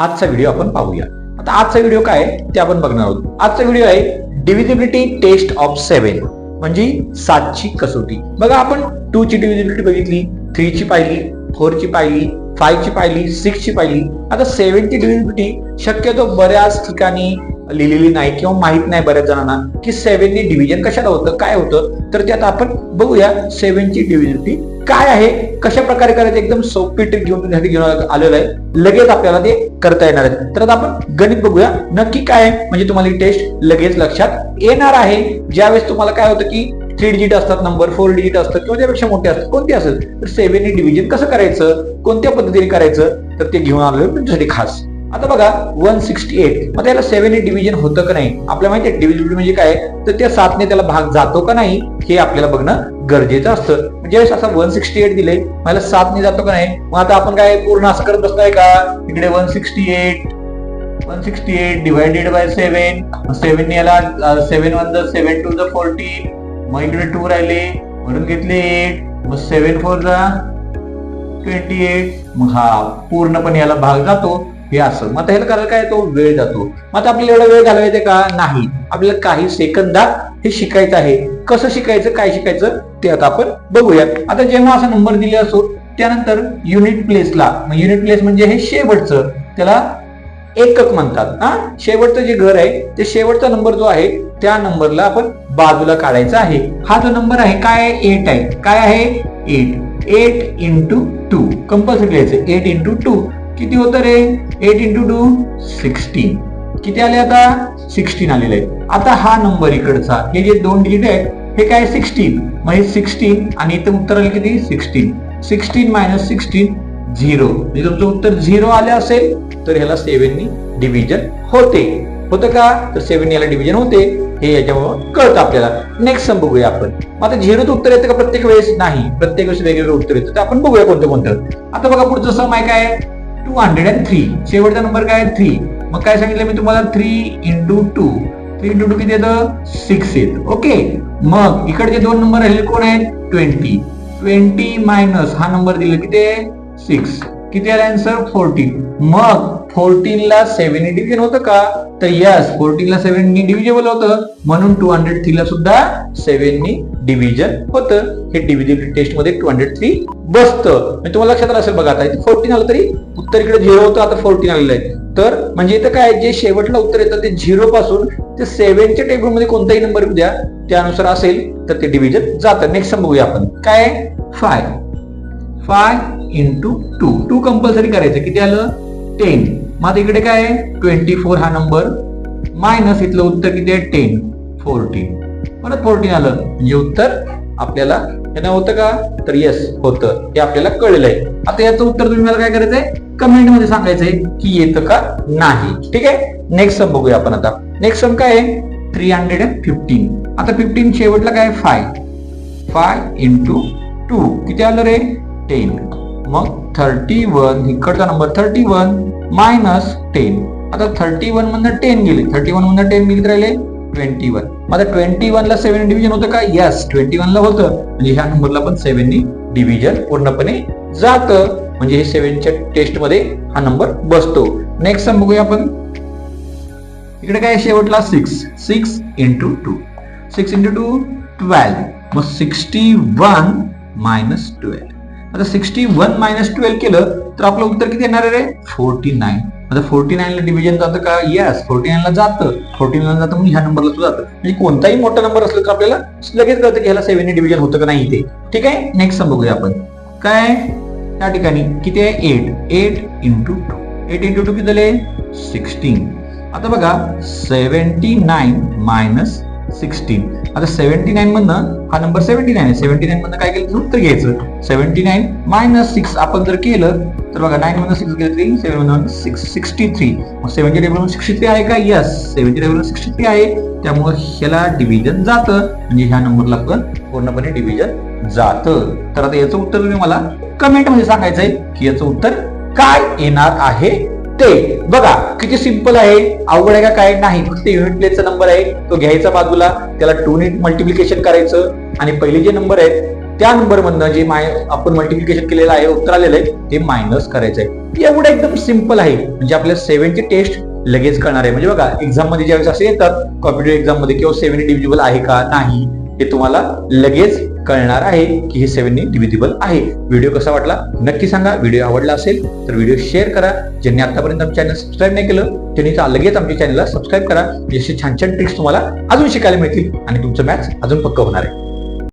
आजचा व्हिडिओ आपण पाहूया. आता आजचा व्हिडिओ काय ते आपण बघणार आहोत. आजचा व्हिडिओ आहे डिव्हिजिबिलिटी टेस्ट ऑफ सेव्हन म्हणजे सातची कसोटी. बघा आपण टू ची डिव्हिजिबिलिटी बघितली थ्री ची पाहिली फोर ची पाहिली फाईव्ह ची पाहिली सिक्स ची पाहिली. आता सेव्हनची डिव्हिजिबिलिटी शक्यतो बऱ्याच ठिकाणी लिहिलेली नाही किंवा माहीत नाही बऱ्याच जणांना की सेव्हननी डिव्हिजन कशाला होतं काय होतं? तर ते आता आपण बघूया सेव्हनची ती काय आहे कशा प्रकारे करायचं एकदम सोपी ट्रिक घेऊन घेऊन आलेलं आहे. लगेच आपल्याला ते करता येणार आहे. तर आता आपण गणित बघूया. नक्की काय आहे? म्हणजे तुम्हाला ही टेस्ट लगेच लक्षात येणार आहे. ज्यावेळेस तुम्हाला काय होतं की थ्री डिजिट असतात नंबर फोर डिजिट असतात किंवा त्यापेक्षा मोठे असतात कोणते असेल? तर सेव्हन डिव्हिजन कसं करायचं? कोणत्या पद्धतीने करायचं? तर ते घेऊन आलेलं तुमच्यासाठी खास. आता बघा वन सिक्स्टी एट मग त्याला सेव्हन डिव्हिजन होतं का नाही? आपल्याला माहिती आहे म्हणजे काय? तर त्या सातने त्याला भाग जातो का नाही हे आपल्याला बघणं गरजेचं असतं. म्हणजे असं वन सिक्स्टी एट दिले मला सातने जातो का नाही? मग आता आपण काय पूर्ण असं करत बसतोय का? इकडे one sixty eight one sixty eight divided by seven seven याला seven one the seven two the fourteen मग इकडे टू राहिले म्हणून घेतले एट मग सेव्हन फोर जा ट्वेंटी एट मग हा पूर्णपणे याला भाग जातो. हे असं. मग ह्याला करायला काय तो वेळ जातो. मग आता आपल्याला एवढा वेळ घालवायचा का? नाही. आपल्याला काही सेकंदात हे शिकायचं आहे. कसं शिकायचं? काय शिकायचं? ते आता आपण बघूया आता जेव्हा असा नंबर दिले असो त्यानंतर युनिट प्लेसला युनिट प्लेस म्हणजे हे शेवटचं. त्याला एकक म्हणतात. हा? शेवटचं जे घर आहे ते शेवटचा नंबर जो आहे त्या नंबरला आपण बाजूला काढायचा आहे. हा जो नंबर आहे काय एट आहे. काय आहे? Eight eight into two compulsory लिहायचं. एट इंटू टू किती होतं रे? एट इंटू टू सिक्स्टीन किती आले आता? सिक्स्टीन आलेले आहेत. आता हा नंबर इकडचा. हे जे दोन डिजिट आहेत हे काय सिक्स्टीन मग हे सिक्स्टीन आणि इथं उत्तर आले किती? Sixteen sixteen minus sixteen zero म्हणजे तुमचं उत्तर झिरो आले असेल तर ह्याला सेव्हननी डिव्हिजन होते. होतं का? तर सेव्हन याला डिव्हिजन होते. हे याच्यामुळे कळतं आपल्याला. नेक्स्ट सम बघूया आपण. मग आता झिरोचं उत्तर येतं का प्रत्येक वेळेस? नाही. प्रत्येक वेळेस वेगवेगळं उत्तर येतं. तर आपण बघूया कोणतं कोणतं. आता बघा पुढचं सम आहे काय? टू हंड्रेड अँड थ्री शेवटचा नंबर काय? थ्री मग काय सांगितलं मी तुम्हाला? Three into two three into two किती येतं? सिक्स येत. ओके मग इकडचे दोन नंबर राहिले कोण आहेत? ट्वेंटी ट्वेंटी मायनस हा नंबर दिला किती? सिक्स किती आला आन्सर फोर्टीन मग फोर्टीनला सेव्हन डिव्हिजन होतं का? तर यस फोर्टीनला सेव्हन डिव्हिजेबल होतं. म्हणून टू हंड्रेड थ्रीला सुद्धा सेव्हन डिव्हिजन होतं. हे डिव्हिजन टेस्टमध्ये टू हंड्रेड थ्री बसतं. म्हणजे तुम्हाला लक्षात आलं असेल बघा आता फोर्टीन आलं तरी उत्तर इकडे झिरो होतं आता फोर्टीन आलेलं आहे. तर म्हणजे इथं काय जे शेवटला उत्तर येतं ते झिरो पासून ते सेव्हनच्या टेबलमध्ये कोणताही नंबर द्या. त्यानुसार असेल तर ते डिव्हिजन जातं. नेक्स्ट बघूया आपण. काय five five into two two compulsory करायचं. किती आलं? टेन मग आता इकडे काय ट्वेंटी फोर हा नंबर मायनस इथलं उत्तर किती आहे? टेन फोर्टीन परत फोर्टीन आलं. म्हणजे उत्तर आपल्याला हे होतं का? तर येस होतं. हे आपल्याला कळलेलं आहे. आता याचं उत्तर तुम्ही मला काय करायचंय? कमेंटमध्ये सांगायचंय की येतं का नाही. ठीक आहे? नेक्स्ट सम बघूया आपण आता. नेक्स्ट सम काय आहे? थ्री हंड्रेड अँड फिफ्टीन आता फिफ्टीन शेवटला काय? फाय फाय इंटू टू किती आलं रे? टेन मग थर्टी वन इकडचा number thirty one minus ten आता थर्टी वन मधनं टेन गेले. थर्टी वन मधनं टेन गेले राहिले? ट्वेंटी वन आता ट्वेंटी वन ला सेव्हन डिव्हिजन होतं का? यस ट्वेंटी वन ला होतं. म्हणजे ह्या नंबरला पण सेव्हननी डिव्हिजन पूर्णपणे जातं. म्हणजे हे सेव्हनच्या टेस्टमध्ये हा नंबर बसतो. नेक्स्ट सम बघूया आपण. इकडे काय शेवटला? Six six into two six into two twelve मग सिक्स्टी वन मायनस ट्वेल्व आता सिक्स्टी वन मायनस ट्वेल्व केलं तर आपलं उत्तर किती येणार आहे रे? फोर्टी नाईन आता फोर्टी नाईनला डिव्हिजन जातं का? येस फोर्टी नाईनला जातं. फोर्टी नाईन जातं म्हणून ह्या नंबरला सुद्धा जातं. म्हणजे कोणताही मोठा नंबर असला तर आपल्याला लगेच कळतं की ह्याला सेव्हन डिव्हिजन होतं का नाही ते. ठीक आहे? नेक्स्ट बघूया आपण. काय? त्या ठिकाणी किती आहे? Eight eight into two eight into two किती झाले सिक्स्टीन आता बघा सेव्हन्टी नाईन मायनस सिक्स्टीन आता सेव्हन्टी नाईन मधनं हा नंबर सेव्हन्टी नाईन आहे. सेव्हन्टी नाईन मधनं काय केलं उत्तर घ्यायचं. सेव्हन्टी नाईन मायनस सिक्स आपण जर केलं तर बघा नाईन मधनं सिक्स गेलं तरी seven one six sixty three मग सेव्हन्टी टेबल सिक्स्टी थ्री आहे का? Yes seventy table sixty three आहे. त्यामुळे ह्याला डिव्हिजन जातं. म्हणजे ह्या नंबरला पण पूर्णपणे डिव्हिजन जातं. तर आता याचं उत्तर तुम्ही मला कमेंट सांगायचं आहे की याचं उत्तर काय येणार आहे? ते. बघा किती सिंपल आहे. अवघड आहे का काय? नाही. फक्त युनिट प्लेसचा नंबर आहे. तो घ्यायचा बाजूला. त्याला टू युनिट मल्टिप्लिकेशन करायचं. आणि पहिले जे नंबर आहेत त्या नंबर मधनं जे माय आपण मल्टिप्लिकेशन केलेलं आहे उत्तर आलेलं आहे ते मायनस करायचं आहे एवढं एकदम सिंपल आहे. म्हणजे आपल्या सेव्हनची टेस्ट लगेच करणार आहे. म्हणजे बघा एक्झाममध्ये ज्यावेळेस असे येतात कॉम्प्युटर एक्झाममध्ये किंवा सेव्हन डिव्हिजिबल आहे का? नाही. हे तुम्हाला लगेच कळणार आहे की हे सेव्हन डिव्हिजिबल आहे. व्हिडिओ कसा वाटला? नक्की सांगा. व्हिडिओ आवडला असेल तर व्हिडिओ शेअर करा. ज्यांनी आतापर्यंत आमचं चॅनल सबस्क्राईब नाही केलं त्यांनी तर लगेच आमच्या चॅनलला सबस्क्राईब करा. जसे छान छान ट्रिक्स तुम्हाला अजून शिकायला मिळतील आणि तुमचं मॅथ्स अजून पक्क होणार आहे.